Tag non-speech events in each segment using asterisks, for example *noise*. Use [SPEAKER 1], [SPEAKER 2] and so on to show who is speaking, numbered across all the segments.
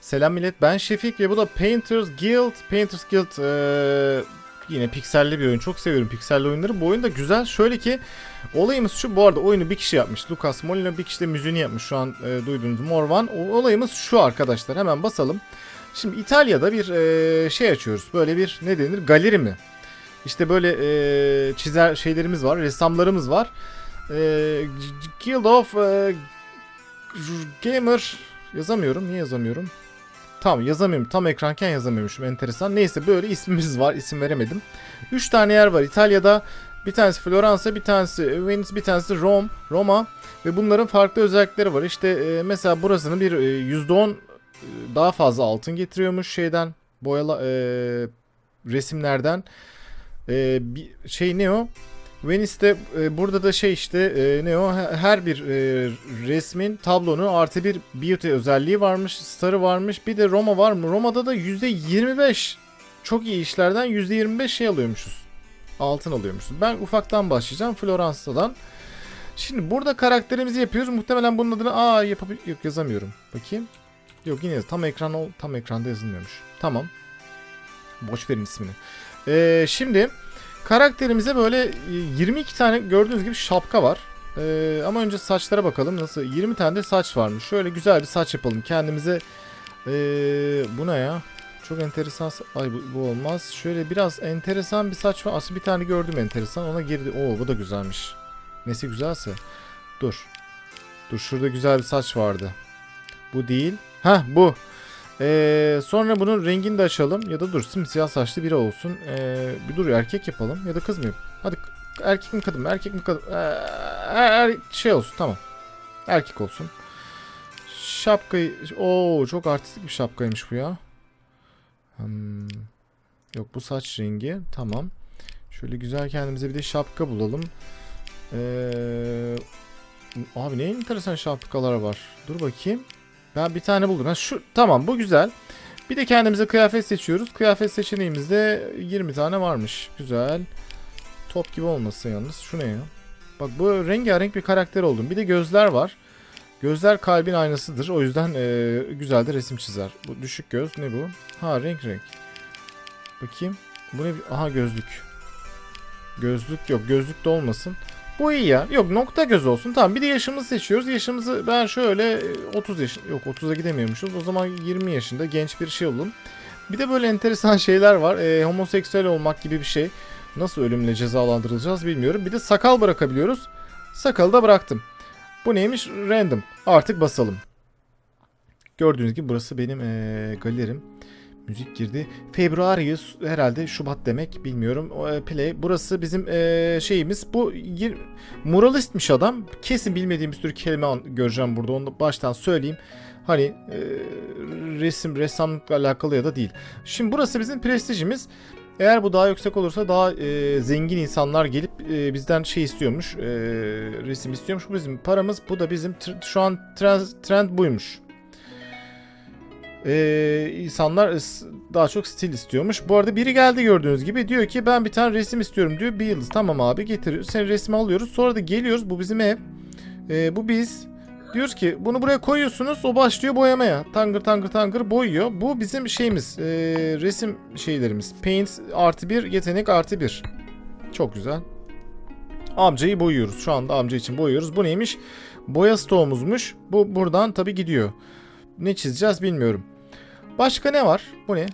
[SPEAKER 1] Selam millet ben Şefik ve bu da Painters Guild. Painters Guild eee, yine pikselli bir oyun. Çok seviyorum pikselli oyunları. Bu oyun da güzel. Şöyle ki olayımız şu. Bu arada oyunu bir kişi yapmış. Lucas Molina bir kişi de müziğini yapmış. Şu an eee, duyduğunuz Morvan. Olayımız şu arkadaşlar. Hemen basalım. Şimdi İtalya'da bir eee, şey açıyoruz. Böyle bir ne denir? Galeri mi? İşte böyle eee, çizer şeylerimiz var. Ressamlarımız var. Eee, Guild of eee, Gamer yazamıyorum. Niye yazamıyorum? Tamam yazamıyorum. Tam ekranken yazamıyormuşum. Enteresan. Neyse böyle ismimiz var. İsim veremedim. 3 tane yer var İtalya'da. Bir tanesi Floransa, bir tanesi Venice, bir tanesi Rome, Roma ve bunların farklı özellikleri var. İşte e, mesela burasının bir e, %10 e, daha fazla altın getiriyormuş şeyden, boyala e, resimlerden. E, bir şey ne o? Venice'de e, burada da şey işte e, ne o He- her bir e, resmin tablonu artı bir beauty özelliği varmış, starı varmış. Bir de Roma var mı? Roma'da da %25 çok iyi işlerden %25 şey alıyormuşuz. Altın alıyormuşuz. Ben ufaktan başlayacağım Floransa'dan. Şimdi burada karakterimizi yapıyoruz. Muhtemelen bunun adını aa yapabil yok yazamıyorum. Bakayım. Yok yine yaz- tam ekran ol tam ekranda yazılmıyormuş. Tamam. Boş verin ismini. Ee, şimdi Karakterimize böyle e, 22 tane gördüğünüz gibi şapka var. Ee, ama önce saçlara bakalım nasıl. 20 tane de saç varmış. Şöyle güzel bir saç yapalım. Kendimize ee, bu ne ya? Çok enteresan. sa- Ay bu, bu olmaz. Şöyle biraz enteresan bir saç var. Aslında bir tane gördüm enteresan. Ona girdi. Oo bu da güzelmiş. Nesi güzelse. Dur. Dur şurada güzel bir saç vardı. Bu değil. Heh bu. Ee, sonra bunun rengini de açalım. Ya da dur simsiyah saçlı biri olsun. Ee, bir dur erkek yapalım. Ya da kız mı yap- Hadi erkek mi kadın mı? Erkek mi kadın? Ee, er- er- şey olsun tamam. Erkek olsun. Şapkayı... Oo çok artistik bir şapkaymış bu ya. Hmm. Yok bu saç rengi. Tamam. Şöyle güzel kendimize bir de şapka bulalım. Ee, abi ne enteresan şapkalar var. Dur bakayım. Ben bir tane buldum. Ha, şu tamam bu güzel. Bir de kendimize kıyafet seçiyoruz. Kıyafet seçeneğimizde 20 tane varmış. Güzel. Top gibi olmasın yalnız. Şu ne ya? Bak bu rengarenk bir karakter oldum. Bir de gözler var. Gözler kalbin aynasıdır. O yüzden eee, güzel de resim çizer. Bu düşük göz ne bu? Ha renk renk. Bakayım. Bu ne? Aha gözlük. Gözlük yok. Gözlük de olmasın. Bu iyi ya. Yok nokta göz olsun. Tamam bir de yaşımızı seçiyoruz. Yaşımızı ben şöyle e, 30 yaş yok 30'a gidemiyormuşuz. O zaman 20 yaşında genç bir şey olun. Bir de böyle enteresan *laughs* şeyler var. E, homoseksüel olmak gibi bir şey. Nasıl ölümle cezalandırılacağız bilmiyorum. Bir de sakal bırakabiliyoruz. Sakalı da bıraktım. Bu neymiş? Random. Artık basalım. Gördüğünüz gibi burası benim e, galerim. Müzik girdi. Februarius herhalde Şubat demek bilmiyorum. E, play. Burası bizim e, şeyimiz. Bu gir, muralistmiş adam. Kesin bilmediğim bir sürü kelime göreceğim burada. Onu baştan söyleyeyim. Hani e, resim, ressamlıkla alakalı ya da değil. Şimdi burası bizim prestijimiz. Eğer bu daha yüksek olursa daha e, zengin insanlar gelip e, bizden şey istiyormuş. e, resim istiyormuş. Bu bizim paramız. Bu da bizim şu an trend, trend buymuş. Ee, insanlar daha çok stil istiyormuş. Bu arada biri geldi gördüğünüz gibi diyor ki ben bir tane resim istiyorum diyor. Bir yıldız tamam abi getiriyor. Senin resmi alıyoruz. Sonra da geliyoruz. Bu bizim ev. Ee, bu biz. Diyoruz ki bunu buraya koyuyorsunuz. O başlıyor boyamaya. Tangır tangır tangır boyuyor. Bu bizim şeyimiz. ee, resim şeylerimiz. Paint artı bir yetenek artı bir. Çok güzel. Amcayı boyuyoruz. Şu anda amca için boyuyoruz. Bu neymiş? Boya stoğumuzmuş. Bu buradan tabii gidiyor. Ne çizeceğiz bilmiyorum. Başka ne var? Bu ne?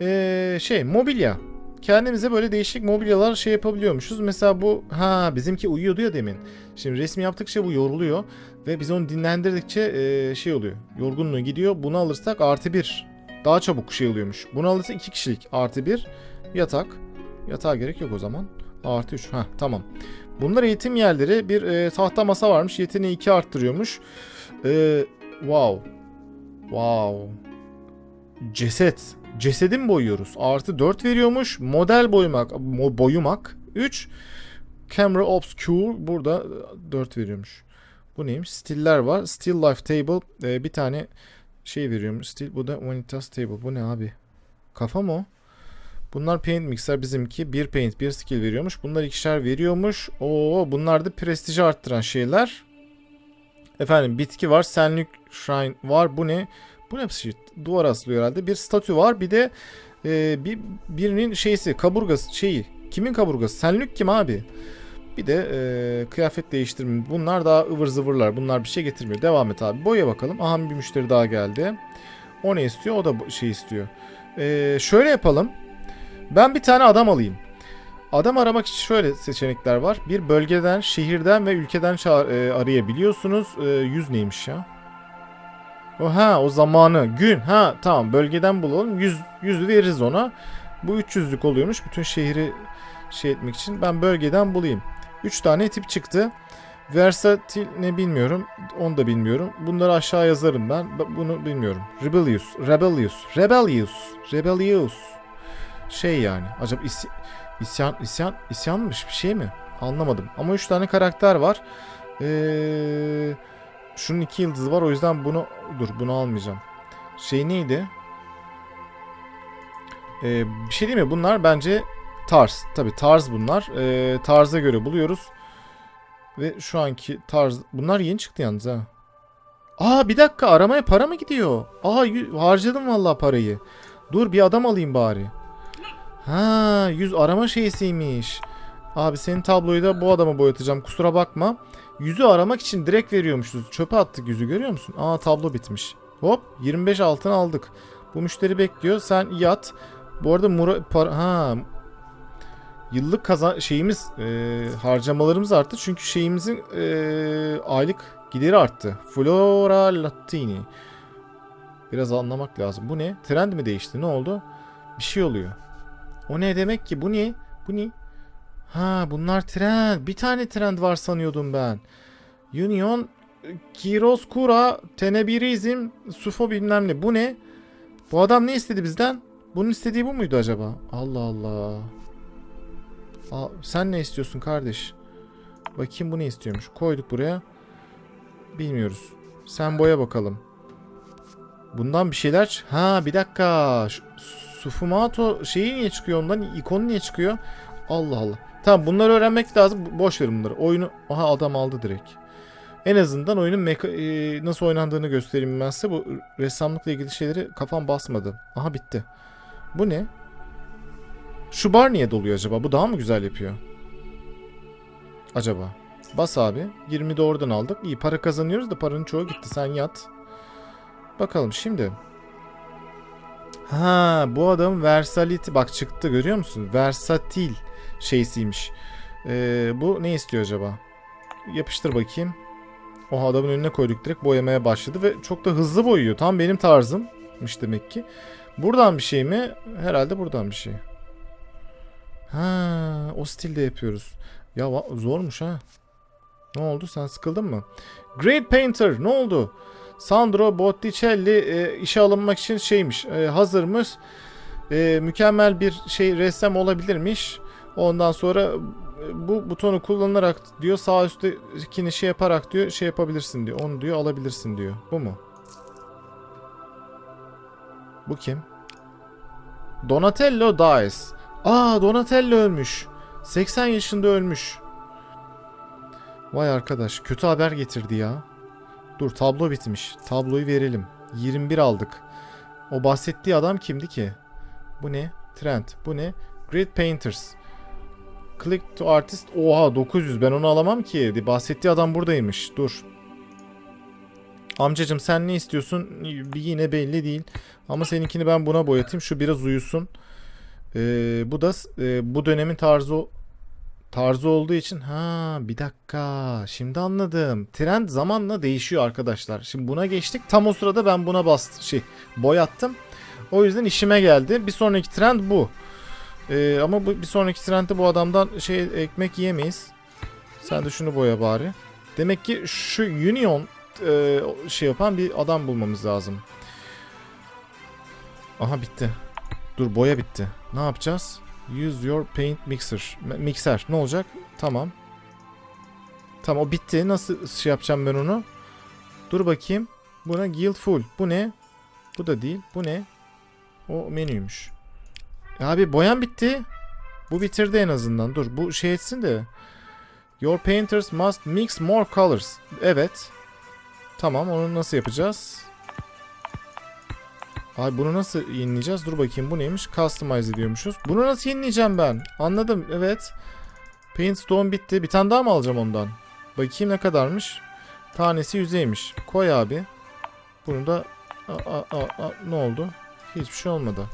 [SPEAKER 1] Ee, şey mobilya. Kendimize böyle değişik mobilyalar şey yapabiliyormuşuz. Mesela bu ha bizimki uyuyordu ya demin. Şimdi resim yaptıkça bu yoruluyor ve biz onu dinlendirdikçe ee, şey oluyor. Yorgunluğu gidiyor. Bunu alırsak artı bir. Daha çabuk şey oluyormuş. Bunu alırsak iki kişilik artı bir yatak. Yatağa gerek yok o zaman. Artı 3. Ha tamam. Bunlar eğitim yerleri. Bir e, tahta masa varmış. Yeteneği 2 arttırıyormuş. E, wow. Wow. Ceset. Cesedi mi boyuyoruz? Artı 4 veriyormuş. Model boyumak. boyumak. 3. Camera Obscure. Burada 4 veriyormuş. Bu neymiş? Stiller var. Still Life Table. e, bir tane şey veriyormuş. Still. Bu da Vanitas Table. Bu ne abi? Kafa mı o? Bunlar paint mixer bizimki. Bir paint bir skill veriyormuş. Bunlar ikişer veriyormuş. Oo bunlar da prestiji arttıran şeyler. Efendim bitki var. Senlik shrine var. Bu ne? Bu ne şey? Duvara asılıyor herhalde. Bir statü var. Bir de e, bir birinin şeysi, kaburgası şeyi. Kimin kaburgası? Senlük kim abi? Bir de e, kıyafet değiştirme. Bunlar daha ıvır zıvırlar. Bunlar bir şey getirmiyor. Devam et abi. Boya bakalım. Aha bir müşteri daha geldi. O ne istiyor? O da şey istiyor. E, şöyle yapalım. Ben bir tane adam alayım. Adam aramak için şöyle seçenekler var. Bir bölgeden, şehirden ve ülkeden e, arayabiliyorsunuz. E, yüz neymiş ya? O ha o zamanı gün ha tamam bölgeden bulalım 100 100 veririz ona. Bu 300'lük oluyormuş bütün şehri şey etmek için. Ben bölgeden bulayım. 3 tane tip çıktı. Versatil ne bilmiyorum. Onu da bilmiyorum. Bunları aşağı yazarım ben. Bunu bilmiyorum. Rebellious. Rebellious. Rebellious. Rebellious. Şey yani. Acaba is- isyan, isyan, isyanmış bir şey mi? Anlamadım. Ama 3 tane karakter var. Eee... Şunun iki yıldızı var o yüzden bunu dur bunu almayacağım. Şey neydi? Ee, bir şey değil mi? Bunlar bence tarz. Tabi tarz bunlar. Ee, tarza göre buluyoruz. Ve şu anki tarz... Bunlar yeni çıktı yalnız ha. Aa bir dakika aramaya para mı gidiyor? Aa harcadım vallahi parayı. Dur bir adam alayım bari. Ha yüz arama şeysiymiş. Abi senin tabloyu da bu adama boyatacağım kusura bakma. Yüzü aramak için direkt veriyormuşuz. Çöpe attık yüzü görüyor musun? Aa tablo bitmiş. Hop 25 altın aldık. Bu müşteri bekliyor. Sen yat. Bu arada mura, para, ha yıllık kazan şeyimiz e, harcamalarımız arttı. Çünkü şeyimizin e, aylık gideri arttı. Flora Latini. Biraz anlamak lazım. Bu ne? Trend mi değişti? Ne oldu? Bir şey oluyor. O ne demek ki? Bu ne? Bu ne? Ha bunlar trend. Bir tane trend var sanıyordum ben. Union, Kiroskura, Tenebirizm, Sufo bilmem ne. Bu ne? Bu adam ne istedi bizden? Bunun istediği bu muydu acaba? Allah Allah. Aa, sen ne istiyorsun kardeş? Bakayım bu ne istiyormuş. Koyduk buraya. Bilmiyoruz. Sen boya bakalım. Bundan bir şeyler... Ha bir dakika. Sufumato şeyi niye çıkıyor ondan? İkonu niye çıkıyor? Allah Allah. Tamam bunları öğrenmek lazım. Boş verin bunları. Oyunu... Aha adam aldı direkt. En azından oyunun meka- e, nasıl oynandığını göstereyim ben size. Bu ressamlıkla ilgili şeyleri kafam basmadı. Aha bitti. Bu ne? Şu bar niye doluyor acaba? Bu daha mı güzel yapıyor? Acaba. Bas abi. 20 de oradan aldık. İyi para kazanıyoruz da paranın çoğu gitti. Sen yat. Bakalım şimdi. Ha bu adam versality bak çıktı görüyor musun? Versatil şeysiymiş. Ee, bu ne istiyor acaba? Yapıştır bakayım. O adamın önüne koyduk direkt boyamaya başladı ve çok da hızlı boyuyor. Tam benim tarzımmış demek ki. Buradan bir şey mi? Herhalde buradan bir şey. Ha, o stilde yapıyoruz. Ya zormuş ha. Ne oldu? Sen sıkıldın mı? Great Painter ne oldu? Sandro Botticelli e, işe alınmak için şeymiş, e, hazırmış. E, mükemmel bir şey ressam olabilirmiş. Ondan sonra e, bu butonu kullanarak diyor sağ üsttekini şey yaparak diyor şey yapabilirsin diyor. Onu diyor alabilirsin diyor. Bu mu? Bu kim? Donatello dies. Aa Donatello ölmüş. 80 yaşında ölmüş. Vay arkadaş kötü haber getirdi ya. Dur tablo bitmiş. Tabloyu verelim. 21 aldık. O bahsettiği adam kimdi ki? Bu ne? Trend. Bu ne? Great Painters. Click to Artist. Oha 900 ben onu alamam ki. Bahsettiği adam buradaymış. Dur. Amcacım sen ne istiyorsun? Yine belli değil. Ama seninkini ben buna boyatayım. Şu biraz uyusun. Ee, bu da e, bu dönemin tarzı tarzı olduğu için ha bir dakika şimdi anladım. Trend zamanla değişiyor arkadaşlar. Şimdi buna geçtik. Tam o sırada ben buna bastım şey boyattım. O yüzden işime geldi. Bir sonraki trend bu. Ee, ama bu bir sonraki trendde bu adamdan şey ekmek yiyemeyiz. Sen de şunu boya bari. Demek ki şu Union e, şey yapan bir adam bulmamız lazım. Aha bitti. Dur boya bitti. Ne yapacağız? Use your paint mixer. Mikser. Ne olacak? Tamam. Tamam o bitti. Nasıl şey yapacağım ben onu? Dur bakayım. Buna guild full. Bu ne? Bu da değil. Bu ne? O menüymüş. E Abi boyan bitti. Bu bitirdi en azından. Dur bu şey etsin de. Your painters must mix more colors. Evet. Tamam onu nasıl yapacağız? Ay bunu nasıl yenileyeceğiz? Dur bakayım bu neymiş? Customize ediyormuşuz. Bunu nasıl yenileyeceğim ben? Anladım evet. Paint Stone bitti. Bir tane daha mı alacağım ondan? Bakayım ne kadarmış? Tanesi yüzeymiş. Koy abi. Bunu da... Aa, aa, aa, aa, ne oldu? Hiçbir şey olmadı.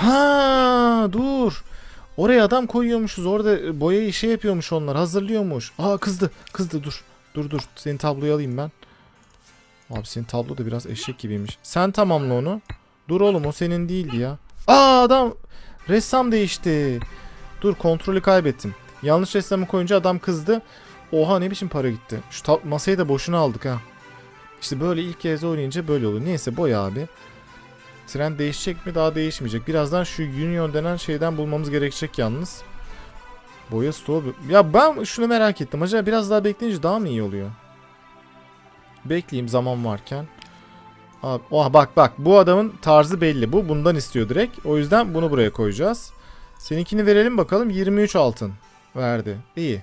[SPEAKER 1] Ha dur. Oraya adam koyuyormuşuz. Orada boyayı şey yapıyormuş onlar. Hazırlıyormuş. Aa kızdı. Kızdı dur. Dur dur. Senin tabloyu alayım ben. Abi senin tablo da biraz eşek gibiymiş. Sen tamamla onu. Dur oğlum o senin değildi ya. Aa adam ressam değişti. Dur kontrolü kaybettim. Yanlış ressamı koyunca adam kızdı. Oha ne biçim para gitti. Şu masayı da boşuna aldık ha. İşte böyle ilk kez oynayınca böyle olur. Neyse boya abi. Trend değişecek mi? Daha değişmeyecek. Birazdan şu Union denen şeyden bulmamız gerekecek yalnız. Boya stoğu. Ya ben şunu merak ettim. Acaba biraz daha bekleyince daha mı iyi oluyor? Bekleyeyim zaman varken. Abi, oh bak bak bu adamın tarzı belli. Bu bundan istiyor direkt. O yüzden bunu buraya koyacağız. Seninkini verelim bakalım. 23 altın verdi. İyi.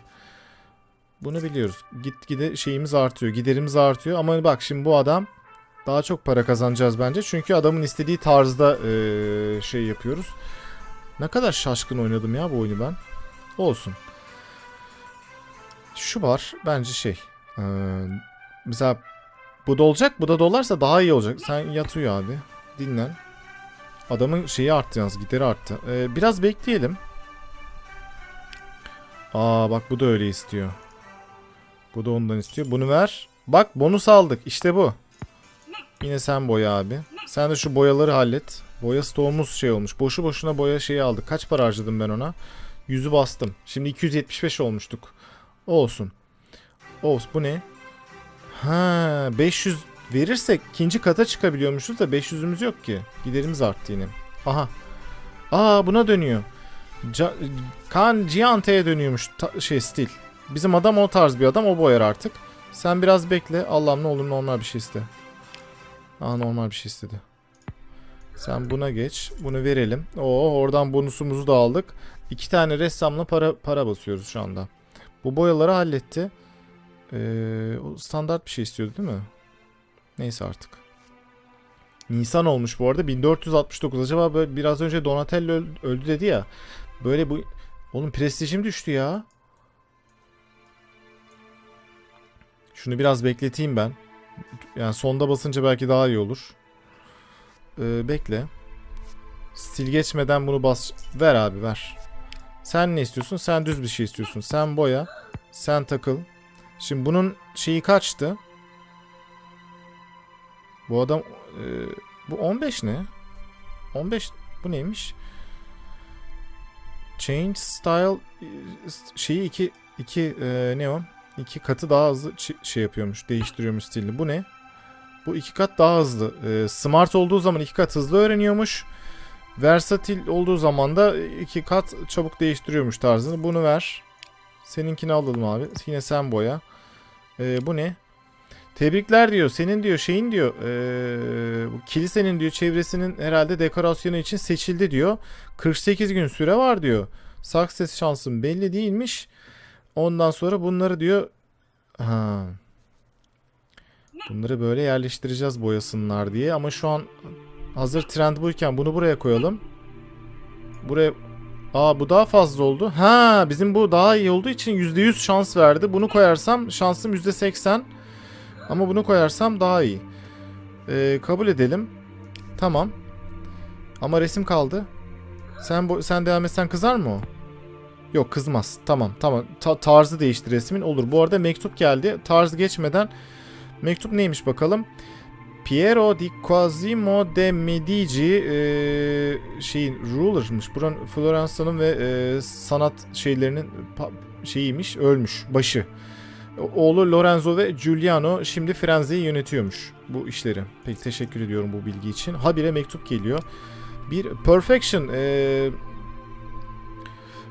[SPEAKER 1] Bunu biliyoruz. Gitgide şeyimiz artıyor. Giderimiz artıyor. Ama bak şimdi bu adam daha çok para kazanacağız bence. Çünkü adamın istediği tarzda eee, şey yapıyoruz. Ne kadar şaşkın oynadım ya bu oyunu ben. Olsun. Şu var bence şey. eee, mesela bu da olacak. Bu da dolarsa daha iyi olacak. Sen yat uyu abi. Dinlen. Adamın şeyi arttı yalnız. Gideri arttı. Ee, biraz bekleyelim. Aa bak bu da öyle istiyor. Bu da ondan istiyor. Bunu ver. Bak bonus aldık. İşte bu. Yine sen boya abi. Sen de şu boyaları hallet. Boya stoğumuz şey olmuş. Boşu boşuna boya şeyi aldık. Kaç para harcadım ben ona? Yüzü bastım. Şimdi 275 olmuştuk. Olsun. Olsun bu ne? Ha 500 verirsek ikinci kata çıkabiliyormuşuz da 500'ümüz yok ki. Giderimiz arttı yine. Aha. Aa buna dönüyor. Ca kan Giante'ye dönüyormuş şey stil. Bizim adam o tarz bir adam o boyar artık. Sen biraz bekle. Allah'ım ne olur normal bir şey iste. Aa normal bir şey istedi. Sen buna geç. Bunu verelim. Oo oradan bonusumuzu da aldık. İki tane ressamla para para basıyoruz şu anda. Bu boyaları halletti. Ee, o standart bir şey istiyordu değil mi? Neyse artık. Nisan olmuş bu arada 1469. Acaba böyle biraz önce Donatello öl- öldü dedi ya. Böyle bu oğlum prestijim düştü ya. Şunu biraz bekleteyim ben. Yani sonda basınca belki daha iyi olur. Ee, bekle. Stil geçmeden bunu bas. Ver abi ver. Sen ne istiyorsun? Sen düz bir şey istiyorsun. Sen boya. Sen takıl. Şimdi bunun şeyi kaçtı? Bu adam e, bu 15 ne? 15 bu neymiş? Change style e, şeyi iki iki e, ne o? İki katı daha hızlı şey yapıyormuş, değiştiriyormuş stilini. Bu ne? Bu iki kat daha hızlı. E, smart olduğu zaman iki kat hızlı öğreniyormuş. Versatil olduğu zaman da iki kat çabuk değiştiriyormuş tarzını. Bunu ver. Seninkini alalım abi. Yine sen boya. Ee, bu ne? Tebrikler diyor. Senin diyor şeyin diyor. ee, bu kilisenin diyor çevresinin herhalde dekorasyonu için seçildi diyor. 48 gün süre var diyor. Success şansın belli değilmiş. Ondan sonra bunları diyor ha. Bunları böyle yerleştireceğiz boyasınlar diye ama şu an hazır trend buyken bunu buraya koyalım. Buraya Aa bu daha fazla oldu. Ha bizim bu daha iyi olduğu için %100 şans verdi. Bunu koyarsam şansım %80. Ama bunu koyarsam daha iyi. Ee, kabul edelim. Tamam. Ama resim kaldı. Sen bu sen devam etsen kızar mı o? Yok kızmaz. Tamam tamam. Ta- tarzı değişti resmin. Olur. Bu arada mektup geldi. Tarz geçmeden mektup neymiş bakalım. Piero di Quasimo de Medici eee şeyin ruler'mış. Buranın Floransa'nın ve eee, sanat şeylerinin şeyiymiş, ölmüş, başı. Oğlu Lorenzo ve Giuliano şimdi Firenze'yi yönetiyormuş bu işleri. Peki teşekkür ediyorum bu bilgi için. Habire mektup geliyor. Bir perfection eee,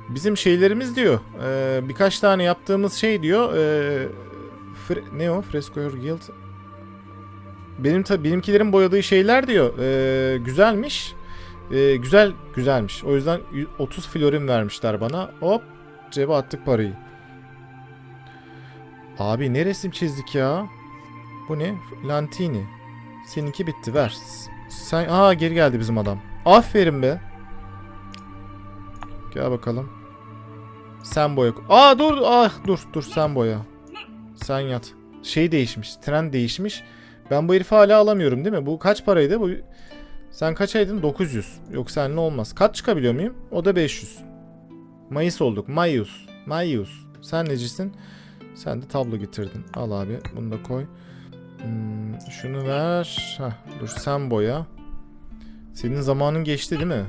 [SPEAKER 1] bizim şeylerimiz diyor. Eee, birkaç tane yaptığımız şey diyor. Eee, fre- ne o? Frescoer Guild benim tabi benimkilerin boyadığı şeyler diyor. Ee, güzelmiş. Ee, güzel güzelmiş. O yüzden y- 30 florin vermişler bana. Hop cebe attık parayı. Abi ne resim çizdik ya? Bu ne? Lantini. Seninki bitti ver. Sen aa geri geldi bizim adam. Aferin be. Gel bakalım. Sen boya. Aa dur ah dur dur sen boya. Sen yat. Şey değişmiş. Trend değişmiş. Ben bu herifi hala alamıyorum değil mi? Bu kaç paraydı? Bu sen kaç aydın? 900. Yok seninle olmaz. Kaç çıkabiliyor muyum? O da 500. Mayıs olduk. Mayus. Mayus. Sen necisin? Sen de tablo getirdin. Al abi. Bunu da koy. Hmm, şunu ver. Heh, dur sen boya. Senin zamanın geçti değil mi?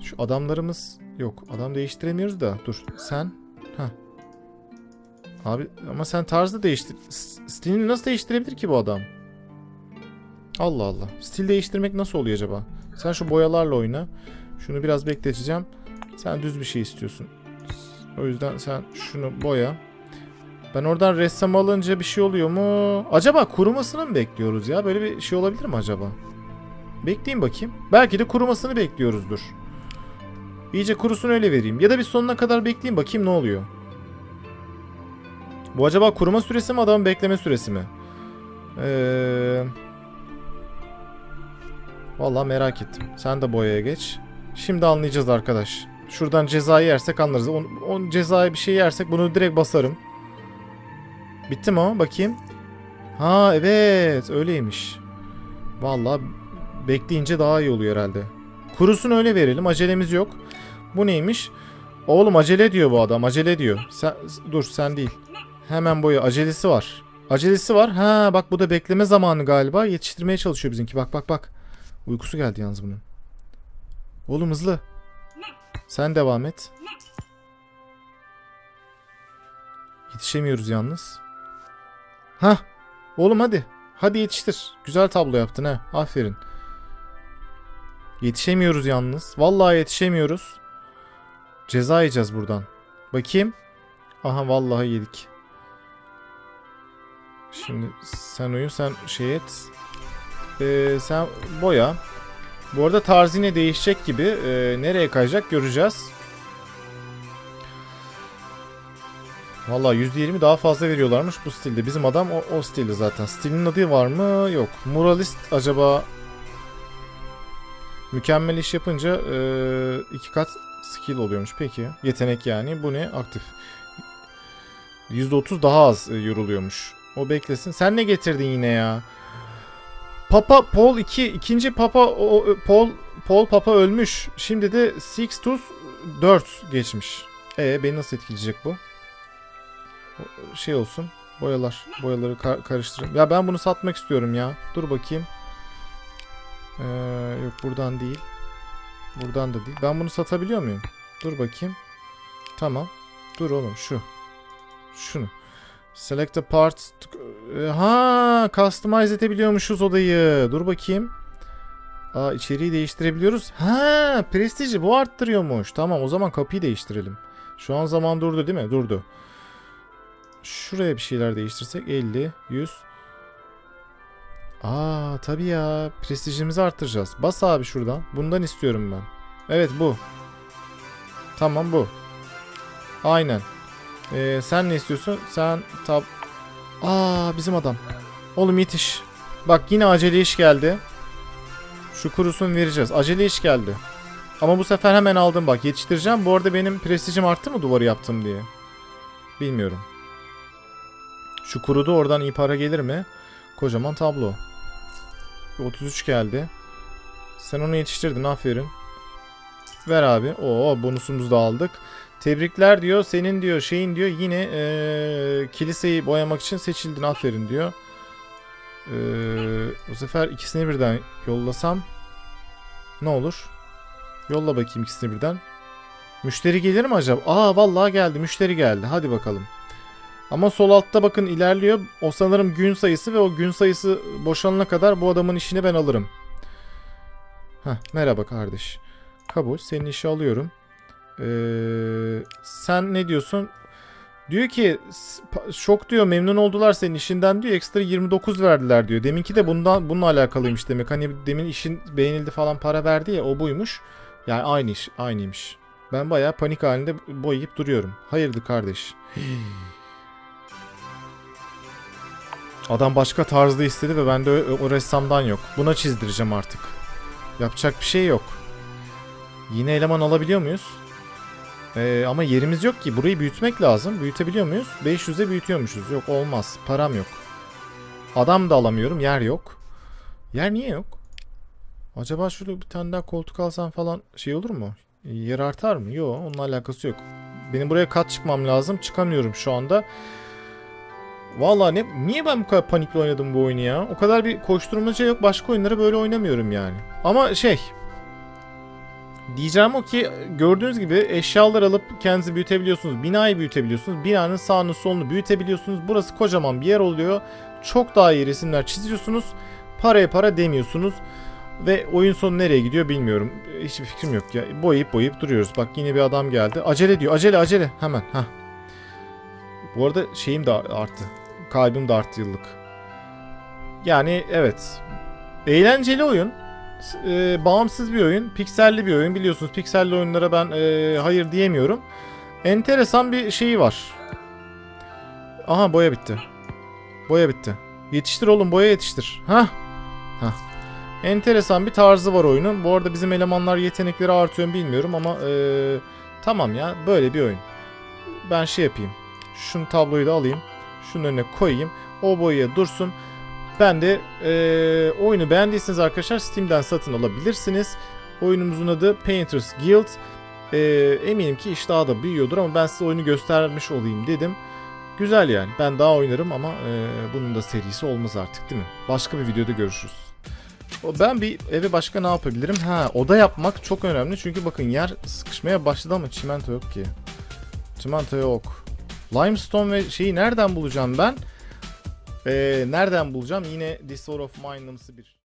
[SPEAKER 1] Şu adamlarımız yok. Adam değiştiremiyoruz da. Dur sen. Heh. Abi ama sen tarzı değiştir. Stilini nasıl değiştirebilir ki bu adam? Allah Allah. Stil değiştirmek nasıl oluyor acaba? Sen şu boyalarla oyna. Şunu biraz bekleteceğim. Sen düz bir şey istiyorsun. O yüzden sen şunu boya. Ben oradan ressam alınca bir şey oluyor mu? Acaba kurumasını mı bekliyoruz ya? Böyle bir şey olabilir mi acaba? Bekleyin bakayım. Belki de kurumasını bekliyoruzdur. İyice kurusun öyle vereyim. Ya da bir sonuna kadar bekleyeyim bakayım ne oluyor. Bu acaba kuruma süresi mi adamın bekleme süresi mi? Eee... Vallahi merak ettim. Sen de boyaya geç. Şimdi anlayacağız arkadaş. Şuradan cezayı yersek anlarız. O, o cezayı bir şey yersek bunu direkt basarım. Bitti mi o? Bakayım. Ha evet öyleymiş. Vallahi bekleyince daha iyi oluyor herhalde. Kurusun öyle verelim. Acelemiz yok. Bu neymiş? Oğlum acele diyor bu adam. Acele diyor. Sen, dur sen değil. Hemen boyu acelesi var. Acelesi var. Ha bak bu da bekleme zamanı galiba. Yetiştirmeye çalışıyor bizimki. Bak bak bak. Uykusu geldi yalnız bunun. Oğlum hızlı. Sen devam et. Yetişemiyoruz yalnız. Hah. Oğlum hadi. Hadi yetiştir. Güzel tablo yaptın ha. Aferin. Yetişemiyoruz yalnız. Vallahi yetişemiyoruz. Ceza yiyeceğiz buradan. Bakayım. Aha vallahi yedik. Şimdi sen uyu sen şey et. Ee, sen boya. Bu arada tarz yine değişecek gibi. Ee, nereye kayacak göreceğiz. Vallahi %20 daha fazla veriyorlarmış bu stilde. Bizim adam o, o stilde zaten. Stilin adı var mı? Yok. Muralist acaba mükemmel iş yapınca e, iki kat skill oluyormuş. Peki. Yetenek yani. Bu ne? Aktif. %30 daha az e, yoruluyormuş. O beklesin. Sen ne getirdin yine ya? Papa Paul 2 ikinci Papa o, o- Paul Paul Papa ölmüş. Şimdi de Sixtus 4 geçmiş. E beni nasıl etkileyecek bu? Şey olsun. Boyalar. Boyaları kar- karıştırın. Ya ben bunu satmak istiyorum ya. Dur bakayım. Ee, yok buradan değil. Buradan da değil. Ben bunu satabiliyor muyum? Dur bakayım. Tamam. Dur oğlum şu. Şunu. Select a part. Ee, Ha, customize edebiliyormuşuz odayı. Dur bakayım. Aa içeriği değiştirebiliyoruz. Ha, prestiji bu arttırıyormuş. Tamam o zaman kapıyı değiştirelim. Şu an zaman durdu değil mi? Durdu. Şuraya bir şeyler değiştirsek 50, 100. Aa tabii ya. Prestijimizi arttıracağız. Bas abi şuradan. Bundan istiyorum ben. Evet bu. Tamam bu. Aynen. Ee, sen ne istiyorsun? Sen tab... Aa bizim adam. Oğlum yetiş. Bak yine acele iş geldi. Şu kurusun vereceğiz. Acele iş geldi. Ama bu sefer hemen aldım bak yetiştireceğim. Bu arada benim prestijim arttı mı duvarı yaptım diye. Bilmiyorum. Şu kurudu oradan iyi para gelir mi? Kocaman tablo. 33 geldi. Sen onu yetiştirdin aferin. Ver abi. Oo bonusumuzu da aldık. Tebrikler diyor. Senin diyor şeyin diyor yine eee, kiliseyi boyamak için seçildin aferin diyor. Eee, bu sefer ikisini birden yollasam ne olur? Yolla bakayım ikisini birden. Müşteri gelir mi acaba? Aa vallahi geldi. Müşteri geldi. Hadi bakalım. Ama sol altta bakın ilerliyor. O sanırım gün sayısı ve o gün sayısı boşalana kadar bu adamın işini ben alırım. Heh, merhaba kardeş. Kabul. Senin işi alıyorum. Ee, sen ne diyorsun? Diyor ki şok diyor memnun oldular senin işinden diyor ekstra 29 verdiler diyor. Deminki de bundan bununla alakalıymış demek. Hani demin işin beğenildi falan para verdi ya o buymuş. Yani aynı iş aynıymış. Ben bayağı panik halinde boyayıp duruyorum. Hayırdır kardeş? Adam başka tarzda istedi ve bende o, o ressamdan yok. Buna çizdireceğim artık. Yapacak bir şey yok. Yine eleman alabiliyor muyuz? Ee, ama yerimiz yok ki. Burayı büyütmek lazım. Büyütebiliyor muyuz? 500'e büyütüyormuşuz. Yok olmaz. Param yok. Adam da alamıyorum. Yer yok. Yer niye yok? Acaba şurada bir tane daha koltuk alsam falan şey olur mu? Yer artar mı? Yok onunla alakası yok. Benim buraya kat çıkmam lazım. Çıkamıyorum şu anda. Vallahi ne niye ben bu kadar panikle oynadım bu oyunu ya? O kadar bir koşturmaca yok. Başka oyunları böyle oynamıyorum yani. Ama şey Diyeceğim o ki gördüğünüz gibi eşyalar alıp kendinizi büyütebiliyorsunuz. Binayı büyütebiliyorsunuz. Binanın sağını solunu büyütebiliyorsunuz. Burası kocaman bir yer oluyor. Çok daha iyi resimler çiziyorsunuz. Paraya para demiyorsunuz. Ve oyun sonu nereye gidiyor bilmiyorum. Hiçbir fikrim yok ya. Boyayıp boyayıp duruyoruz. Bak yine bir adam geldi. Acele diyor. Acele acele. Hemen. Heh. Bu arada şeyim de arttı. Kalbim de arttı yıllık. Yani evet. Eğlenceli oyun. E, bağımsız bir oyun. Pikselli bir oyun. Biliyorsunuz pikselli oyunlara ben e, hayır diyemiyorum. Enteresan bir şeyi var. Aha boya bitti. Boya bitti. Yetiştir oğlum boya yetiştir. Hah. Hah. Enteresan bir tarzı var oyunun. Bu arada bizim elemanlar yetenekleri artıyor mu bilmiyorum ama e, tamam ya böyle bir oyun. Ben şey yapayım. Şunu tabloyu da alayım. Şunun önüne koyayım. O boyaya dursun. Ben de eee, oyunu beğendiyseniz arkadaşlar Steam'den satın alabilirsiniz. Oyunumuzun adı Painters Guild. Eee, eminim ki iş daha da büyüyordur ama ben size oyunu göstermiş olayım dedim. Güzel yani. Ben daha oynarım ama eee, bunun da serisi olmaz artık değil mi? Başka bir videoda görüşürüz. Ben bir eve başka ne yapabilirim? Ha oda yapmak çok önemli çünkü bakın yer sıkışmaya başladı ama çimento yok ki. Çimento yok. Limestone ve şeyi nereden bulacağım ben? Ee, nereden bulacağım? Yine This War of Mine'ımsı bir